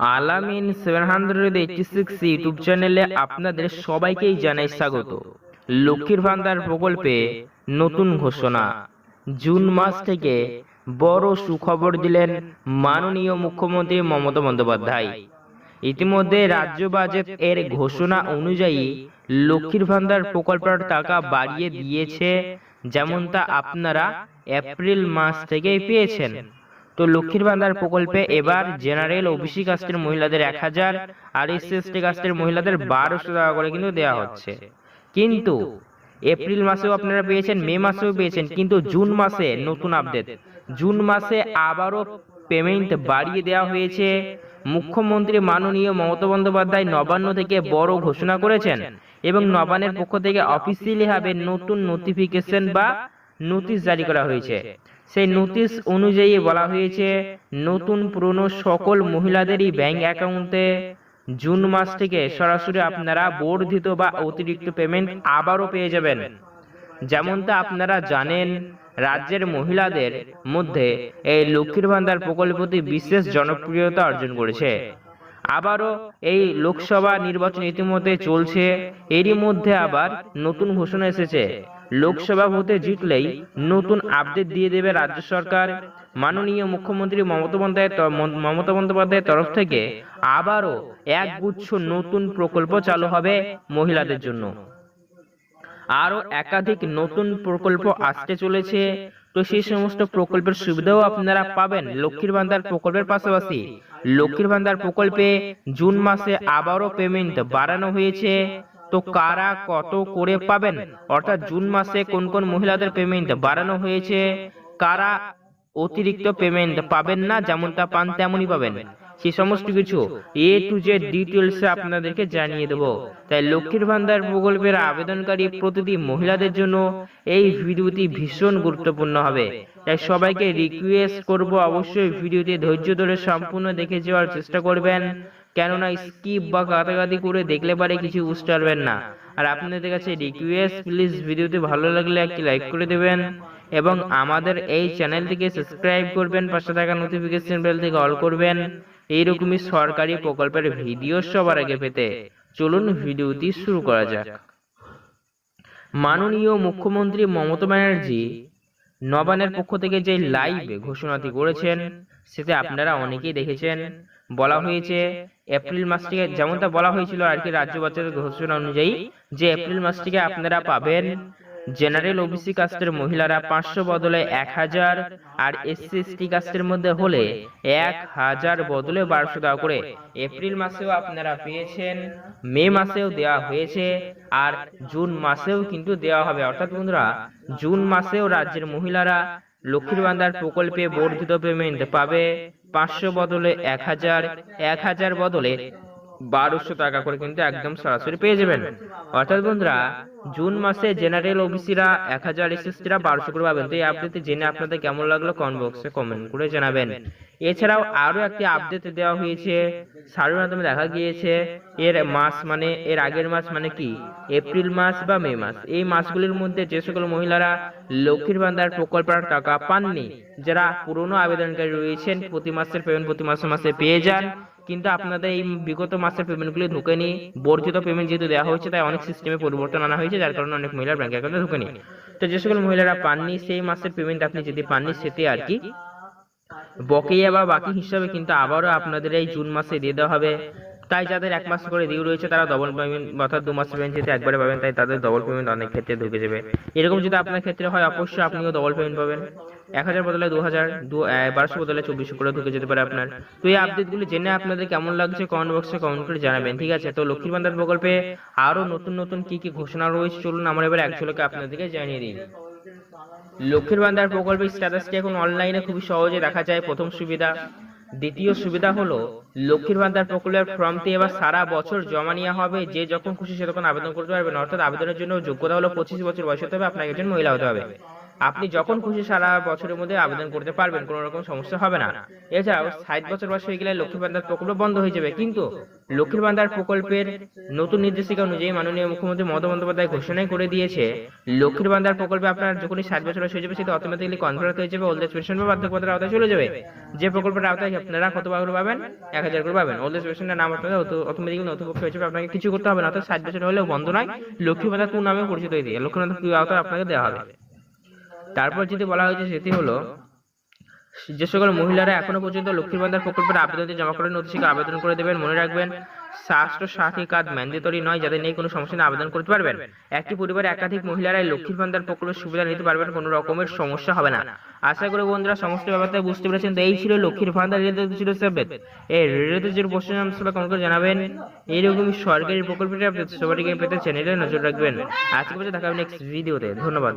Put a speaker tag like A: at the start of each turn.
A: Alamin seven hundred eighty six YouTube চ্যানেলে আপনাদের সবাইকেই জানাই স্বাগত। লক্ষ্মীর ভান্ডার প্রকল্পে নতুন ঘোষণা। জুন মাস থেকে বড় সুখবর দিলেন মাননীয় মুখ্যমন্ত্রী মমতা বন্দ্যোপাধ্যায়। ইতিমধ্যে রাজ্য বাজেট এর ঘোষণা অনুযায়ী লক্ষ্মীর ভান্ডার প্রকল্পের টাকা বাড়িয়ে দিয়েছে, যেমনটা আপনারা এপ্রিল মাস থেকেই পেয়েছেন। তো লক্ষ্মীর ভান্ডার প্রকল্পে এবার জেনারেল ওবিসি কাস্টের মহিলাদের এক হাজার, আর এসসি এসটি কাস্টের মহিলাদের বারোশো টাকা করে কিন্তু দেওয়া হচ্ছে। কিন্তু এপ্রিল মাসেও আপনারা পেয়েছেন, মে মাসেও পেয়েছেন, কিন্তু জুন মাসে নতুন আপডেট। জুন মাসে আবারও পেমেন্ট বাড়িয়ে দেওয়া হয়েছে। মুখ্যমন্ত্রী মাননীয় মমতা বন্দ্যোপাধ্যায় নবান্ন থেকে বড় ঘোষণা করেছেন এবং নবান্নের পক্ষ থেকে অফিসিয়ালি ভাবে নতুন নোটিফিকেশন বা নোটিশ জারি করা হয়েছে। সেই নোটিশ অনুযায়ী বলা হয়েছে নতুন পুরনো সকল মহিলাদেরই ব্যাংক অ্যাকাউন্টে জুন মাস থেকে সরাসরি আপনারা বর্ধিত বা অতিরিক্ত পেমেন্ট আবারও পেয়ে যাবেন। যেমনটা আপনারা জানেন রাজ্যের মহিলাদের মধ্যে এই লক্ষ্মীর ভান্ডার প্রকল্পটি বিশেষ জনপ্রিয়তা অর্জন করেছে। আবারও এই লোকসভা নির্বাচন ইতিমধ্যে চলছে এরই মধ্যে আবার নতুন ঘোষণা এসেছে। লোকসভা ভোটে জিতলেই নতুন আপডেট দিয়ে দেবে রাজ্য সরকার। মাননীয় মুখ্যমন্ত্রী মমতা বন্দ্যোপাধ্যায় মমতা বন্দ্যোপাধ্যায়ের তরফ থেকে আবারও একগুচ্ছ নতুন প্রকল্প চালু হবে মহিলাদের জন্য। আরও একাধিক নতুন প্রকল্প আসতে চলেছে। তো সেই সমস্ত প্রকল্পের সুবিধাও আপনারা পাবেন লক্ষ্মীর ভান্ডার প্রকল্পের পাশাপাশি। লক্ষ্মীর ভান্ডার প্রকল্পে জুন মাসে আবারও পেমেন্ট বাড়ানো হয়েছে। তো কারা কত করে পাবেন? অর্থাৎ জুন মাসে কোন কোন মহিলাদের পেমেন্ট বাড়ানো হয়েছে? কারা অতিরিক্ত পেমেন্ট পাবেন না? যেমনটা পান তেমনই পাবেন। সেই সমস্ত কিছু এ টু জেড ডিটেলসে আপনাদেরকে জানিয়ে দেব। তাই লক্ষ্মীর ভান্ডার প্রকল্পের আবেদনকারী প্রতিটি মহিলাদের জন্য এই ভিডিওটি ভীষণ গুরুত্বপূর্ণ হবে। তাই সবাইকে রিকোয়েস্ট করব, অবশ্যই ভিডিওটি ধৈর্য ধরে সম্পূর্ণ দেখে যাওয়ার চেষ্টা করবেন। কেননা স্কিপ বা কাটাকাটি করে দেখলে পারে কিছু বুঝতে পারবেন না। আর আপনাদের কাছে রিকোয়েস্ট প্লিজ ভিডিওটি ভালো লাগলে একটি লাইক করে দেবেন এবং আমাদের এই চ্যানেলটিকে সাবস্ক্রাইব করবেন, পাশে থাকা নোটিফিকেশন বেল থেকে অল করবেন। এইরকমই সরকারি প্রকল্পের ভিডিও সবার আগে পেতে চলুন ভিডিওটি শুরু করা যাক। মাননীয় মুখ্যমন্ত্রী মমতা ব্যানার্জি নবানের পক্ষ থেকে যে লাইভ ঘোষণাটি করেছেন, সেটা আপনারা অনেকেই দেখেছেন। বলা হয়েছে এপ্রিল মাস থেকে যেমনটা বলা হয়েছিল আর কি রাজ্য বাজেটের ঘোষণা অনুযায়ী যে এপ্রিল মাস থেকে আপনারা পাবেন জেনারেল ওবিসি কাস্টের মহিলারা পাঁচশো বদলে এক হাজার আর এসসি এসটি কাস্টের মধ্যে হলে এক হাজার বদলে বারোশো টাকা করে। এপ্রিল মাসেও আপনারা পেয়েছেন মে মাসেও দেওয়া হয়েছে আর জুন মাসেও কিন্তু দেওয়া হবে। অর্থাৎ বন্ধুরা জুন মাসেও রাজ্যের মহিলারা লক্ষ্মীর ভান্ডার প্রকল্পে বর্ধিত পেমেন্ট পাবে পাঁচশো বদলে এক হাজার এক হাজার বদলে বারোশো টাকা করে কিন্তু একদম সরাসরি পেয়ে যাবেন। অর্থাৎ বন্ধুরা, জুন মাসে জেনারেল ওবিসিরা এক হাজার এসএসটিরা বারোশো করে পাবেন। তো এই আপডেটে জেনে আপনাদের কেমন লাগল কমেন্ট বক্সে কমেন্ট করে জানাবেন। এছাড়াও আরও একটি আপডেট দেওয়া হয়েছে সার্ভের মাধ্যমে দেখা গিয়েছে, এর মাস মানে এর আগের মাস মানে কি? এপ্রিল মাস বা মে মাস। এই মাসগুলির মধ্যে যে সকল মহিলারা লক্ষ্মীর ভান্ডার প্রকল্পের টাকা পাননি, যারা পুরনো আবেদনকারী রয়েছেন, প্রতি মাসের পেমেন্ট প্রতি মাসে মাসে পেয়ে যান কিন্তু আপনাদের এই বিগত মাসের পেমেন্টগুলি ঢুকেনি। বর্ধিত পেমেন্ট যেহেতু দেওয়া হয়েছে, তাই অনেক সিস্টেমে পরিবর্তন আনা হয়েছে, যার কারণে অনেক মহিলার ব্যাংক অ্যাকাউন্টে ঢুকেনি। তো যে সকল মহিলারা পাননি, সেই মাসের পেমেন্ট আপনি যদি পাননি, সেটি আর কি বকেয়া বা বাকি হিসাবে কিন্তু আবারও আপনাদের এই জুন মাসে দিয়ে দেওয়া হবে। তাই যাদের এক মাস করে ডিউ রয়েছে, তারা ডবল পেমেন্ট অর্থাৎ দু মাসের পেমেন্ট যেতে একবারে পাবেন, তাই তাদের ডবল পেমেন্ট অনেক ক্ষেত্রে ঢুকে যাবে। এরকম যদি আপনার ক্ষেত্রে হয়, অবশ্যই আপনিও ডবল পেমেন্ট পাবেন। এক হাজার বদলে দু হাজার, দু বারোশো বদলে চব্বিশশো করে ঢুকে যেতে পারে আপনার। তো এই আপডেটগুলি জেনে আপনাদের কেমন লাগছে কমেন্ট বক্সে কমেন্ট করে জানাবেন, ঠিক আছে? তো লক্ষ্মীর ভান্ডার প্রকল্পে আরও নতুন নতুন কি কি ঘোষণা রয়েছে, চলুন আমরা এবার এক ঝলকে আপনাদেরকে জানিয়ে দিই। লক্ষ্মীর ভান্ডার প্রকল্পের স্ট্যাটাসটি এখন অনলাইনে খুবই সহজে দেখা যায়, প্রথম সুবিধা। দ্বিতীয় সুবিধা হলো, লক্ষ্মীর ভান্ডার প্রকল্পের ফর্মটি এবার সারা বছর জমা নেওয়া হবে, যে যখন খুশি সে তখন আবেদন করতে পারবেন। অর্থাৎ আবেদনের জন্য যোগ্যতা হলো পঁচিশ বছর বয়স হতে হবে, আপনাকে একজন মহিলা হতে হবে। আপনি যখন খুশি সারা বছরের মধ্যে আবেদন করতে পারবেন, কোনো রকম সমস্যা হবে না। এছাড়াও ষাট বছর বয়স হয়ে গেলে লক্ষ্মীর ভান্ডার প্রকল্প বন্ধ হয়ে যাবে। কিন্তু লক্ষ্মীর ভান্ডার প্রকল্পের নতুন নির্দেশিকা অনুযায়ী মাননীয় মুখ্যমন্ত্রী মমতা বন্দ্যোপাধ্যায় ঘোষণাই করে দিয়েছে, লক্ষ্মীর ভান্ডার প্রকল্পে আপনার যখনই ষাট বছর বয়স হয়ে যাবে, সেটা অটোমেটিকলি কনভার্ট হয়ে যাবে ওল্ড এজ পেনশন বা বার্ধক্য ভাতার আওতায় চলে যাবে। যে প্রকল্পের আওতায় আপনারা কত করে পাবেন? এক হাজার করে পাবেন। ওল্ড এজ পেনশনের নাম আপনাদের অটোমেটিকলি নথিভুক্ত হয়ে যাবে, আপনাকে কিছু করতে হবে না। অর্থাৎ ষাট বছর হলেও বন্ধ নয়, লক্ষ্মী ভাতা কোন নামে পরিচিত হয়ে দিয়ে। লক্ষ্মী কি আওতায় আপনাকে দেওয়া হবে। তারপর যেটি বলা হয়েছে সেটি হলো, যে সকল মহিলারা এখনও পর্যন্ত লক্ষ্মীর ভান্ডার প্রকল্পের আবেদনটি জমা করেন নথিকে আবেদন করে দেবেন। মনে রাখবেন স্বাস্থ্য সাথী কার্ড ম্যান্ডেটরি নয়, যাদের নেই কোনো সমস্যা আবেদন করতে পারবেন। একটি পরিবারে একাধিক মহিলারাই লক্ষ্মীর ভান্ডার প্রকল্পের সুবিধা নিতে পারবেন, কোনো রকমের সমস্যা হবে না। আশা করি বন্ধুরা, সমস্ত ব্যাপারটা বুঝতে পেরেছেন। তো এই ছিল লক্ষ্মীর ভান্ডার রিলেটেড ছিল সাবজেক্ট এই রিলেটেড যে প্রশ্ন সবাই কমেন্ট করে জানাবেন। এইরকমই সরকারি প্রকল্পটি আপনি সবাইকে পেতে চ্যানেলে নজর রাখবেন। আজকে দেখা হবে নেক্সট ভিডিওতে ধন্যবাদ।